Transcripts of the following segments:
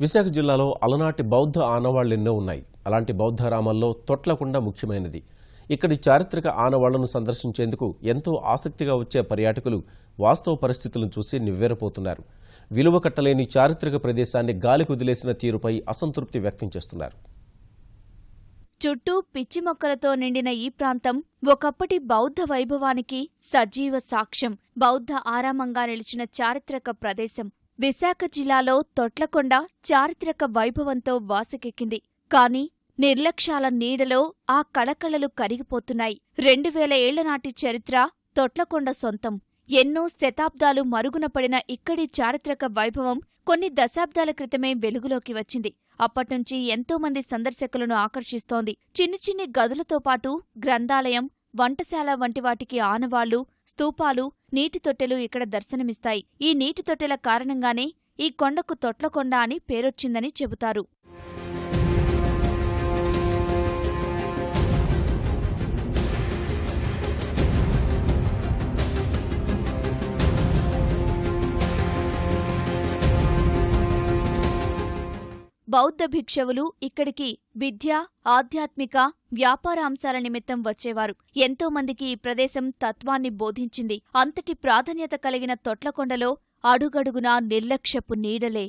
విశాఖ జిల్లాలో అలనాటి బౌద్ధ ఆనవాళ్ళు ఎన్నో ఉన్నాయి. అలాంటి బౌద్ధరామాల్లో తొట్లకుండ ముఖ్యమైనది. ఇక్కడి చారిత్రక ఆనవాళ్ళను సందర్శించేందుకు ఎంతో ఆసక్తిగా వచ్చే పర్యాటకులు వాస్తవ పరిస్థితులను చూసి నివ్వెరపోతున్నారు. విలువ కట్టలేని చారిత్రక ప్రదేశాన్ని గాలి కుదిలేసిన తీరుపై అసంతృప్తి వ్యక్తం చేస్తున్నారు. చుట్టూ పిచ్చి మొక్కలతో నిండిన ఈ ప్రాంతం ఒకప్పటి బౌద్ధ వైభవానికి సజీవ సాక్ష్యం. బౌద్ధ ఆరామంగా నిలిచిన చారిత్రక ప్రదేశం. విశాఖ జిల్లాలో తొట్లకొండ చారిత్రక వైభవంతో వాసకెక్కింది. కాని నిర్లక్ష్యాల నీడలో ఆ కళకళలు కరిగిపోతున్నాయి. రెండు వేల ఏళ్ళనాటి చరిత్ర తొట్లకొండ సొంతం. ఎన్నో శతాబ్దాలు మరుగున పడిన ఇక్కడి చారిత్రక వైభవం కొన్ని దశాబ్దాల క్రితమే వెలుగులోకి వచ్చింది. అప్పట్నుంచి ఎంతో మంది సందర్శకులను ఆకర్షిస్తోంది. చిన్ని చిన్ని గదులతో పాటు గ్రంథాలయం వంటశాల వంటి వాటికి ఆనవాళ్ళు స్తూపాలు నీటి తొట్టెలు ఇక్కడ దర్శనమిస్తాయి. ఈ నీటి తొట్టెల కారణంగానే ఈ కొండకు తొట్లకొండ అని పేరొచ్చిందని చెబుతారు. బౌద్ధ భిక్షువులు ఇక్కడికి విద్య ఆధ్యాత్మిక వ్యాపార అంశాల నిమిత్తం వచ్చేవారు. ఎంతో మందికి ఈ ప్రదేశం తత్వాన్ని బోధించింది. అంతటి ప్రాధాన్యత కలిగిన తొట్లకొండలో అడుగడుగునా నిర్లక్ష్యపు నీడలే.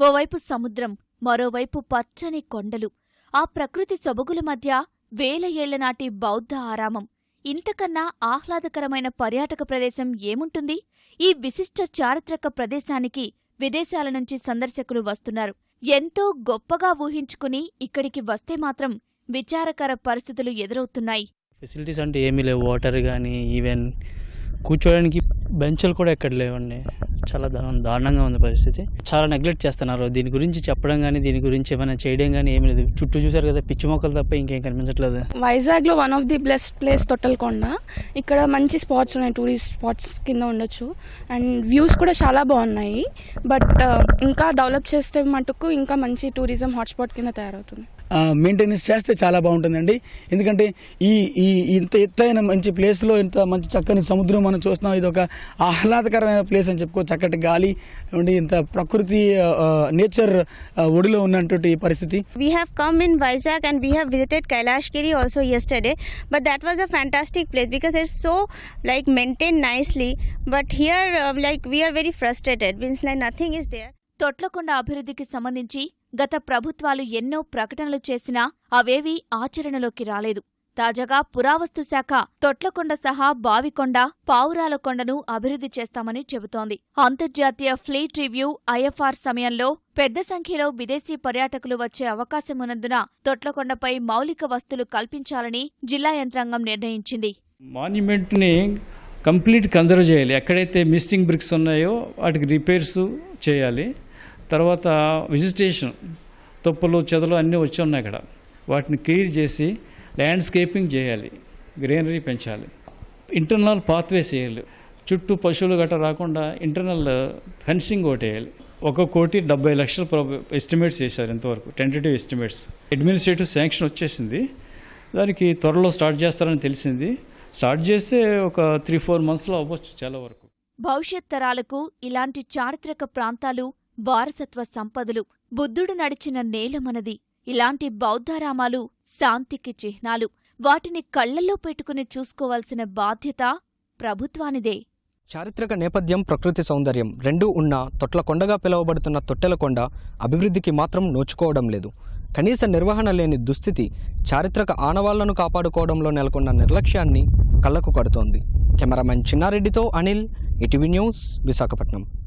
ఓవైపు సముద్రం మరోవైపు పచ్చని కొండలు. ఆ ప్రకృతి సొబగుల మధ్య వేల ఏళ్ళనాటి బౌద్ధ ఆరామం. ఇంతకన్నా ఆహ్లాదకరమైన పర్యాటక ప్రదేశం ఏముంటుంది? ఈ విశిష్ట చారిత్రక ప్రదేశానికి విదేశాల నుంచి సందర్శకులు వస్తున్నారు. ఎంతో గొప్పగా ఊహించుకుని ఇక్కడికి వస్తే మాత్రం విచారకర పరిస్థితులు ఎదురవుతున్నాయి. ఫెసిలిటీస్ అంటే ఏమీ లేవు. వాటర్ కానీ ఈవెన్ కూర్చోడానికి బెంచ్లు కూడా ఎక్కడ లేవండి. చాలా దా- దారుణంగా ఉంది పరిస్థితి. చాలా నెగ్లెక్ట్ చేస్తున్నారు. దీని గురించి చెప్పడం కానీ దీని గురించి ఏమైనా చేయడం కానీ ఏమీ లేదు. చుట్టూ చూసారు కదా పిచ్చి మొక్కలు తప్ప ఇంకేం కనిపించట్లేదు. వైజాగ్లో one of the best place Thotlakonda ఇక్కడ మంచి స్పాట్స్ ఉన్నాయి టూరిస్ట్ స్పాట్స్ కింద ఉండొచ్చు. అండ్ వ్యూస్ కూడా చాలా బాగున్నాయి. బట్ uh, ఇంకా డెవలప్ చేస్తే మటుకు ఇంకా మంచి టూరిజం హాట్స్పాట్ కింద తయారవుతుంది. మెయింటెనెన్స్ చేస్తే చాలా బాగుంటుందండి. ఎందుకంటే ఈ ఈ ఇంత ఎత్తైన మంచి ప్లేస్లో ఇంత మంచి చక్కని సముద్రం మనం చూస్తున్నాం. ఇది ఒక ఆహ్లాదకరమైన ప్లేస్ అని చెప్పుకోవచ్చు చక్కటి గాలి అండి ఇంత ప్రకృతి నేచర్ ఒడిలో ఉన్నటువంటి పరిస్థితి. We have come in Vizag and we have visited Kailasagiri also yesterday but that was a fantastic place because it's so like maintain nicely but here like we are very frustrated means like nothing is there Thotlakonda అభివృద్ధికి సంబంధించి గత ప్రభుత్వాలు ఎన్నో ప్రకటనలు చేసినా అవేవీ ఆచరణలోకి రాలేదు. తాజాగా పురావస్తు శాఖ తొట్లకొండ సహా బావికొండ పావురాల కొండను అభివృద్ధి చేస్తామని చెబుతోంది. అంతర్జాతీయ ఫ్లీట్ రివ్యూ ఐఎఫ్ఆర్ సమయంలో పెద్ద సంఖ్యలో విదేశీ పర్యాటకులు వచ్చే అవకాశమున్నందున తొట్లకొండపై మౌలిక వస్తులు కల్పించాలని జిల్లా యంత్రాంగం నిర్ణయించింది. మాన్యుమెంట్ని కంప్లీట్ కన్జర్వ్ చేయాలి. ఎక్కడైతే మిస్సింగ్ బ్రిక్స్ ఉన్నాయో వాటికి రిపేర్స్ చేయాలి. తర్వాత విజిటేషన్ తొప్పులు చెదలు అన్నీ వచ్చి ఉన్నాయి ఇక్కడ. వాటిని క్లియర్ చేసి ల్యాండ్స్కేపింగ్ చేయాలి గ్రీనరీ పెంచాలి. ఇంటర్నల్ పాత్వేస్ వేయాలి చుట్టూ పశువులు గట్రా రాకుండా ఇంటర్నల్ ఫెన్సింగ్ ఒకటి వేయాలి. ఒక కోటి డెబ్బై లక్షల ఎస్టిమేట్స్ చేశారు ఇంతవరకు టెంటేటివ్ ఎస్టిమేట్స్ అడ్మినిస్ట్రేటివ్ శాంక్షన్ వచ్చేసింది. దానికి త్వరలో స్టార్ట్ చేస్తారని తెలిసింది. స్టార్ట్ చేస్తే ఒక త్రీ ఫోర్ మంత్స్లో అవ్వచ్చు చాలా వరకు. భవిష్యత్ తరాలకు ఇలాంటి చారిత్రక ప్రాంతాలు వారసత్వ సంపదలు బుద్ధుడు నడిచిన నేల మనది ఇలాంటి బౌద్ధారామాలు శాంతికి చిహ్నాలు వాటిని కళ్ళల్లో పెట్టుకుని చూసుకోవాల్సిన బాధ్యత ప్రభుత్వానిదే. చారిత్రక నేపథ్యం ప్రకృతి సౌందర్యం రెండూ ఉన్న తొట్లకొండగా పిలువబడుతున్న తొట్టెలకొండ అభివృద్ధికి మాత్రం నోచుకోవడం లేదు. కనీస నిర్వహణ లేని దుస్థితి చారిత్రక ఆనవాళ్ళను కాపాడుకోవడంలో నెలకొన్న నిర్లక్ష్యాన్ని కళ్ళకు కడుతోంది. కెమెరామెన్ చిన్నారెడ్డితో అనిల్ ఇటీవీ న్యూస్ విశాఖపట్నం.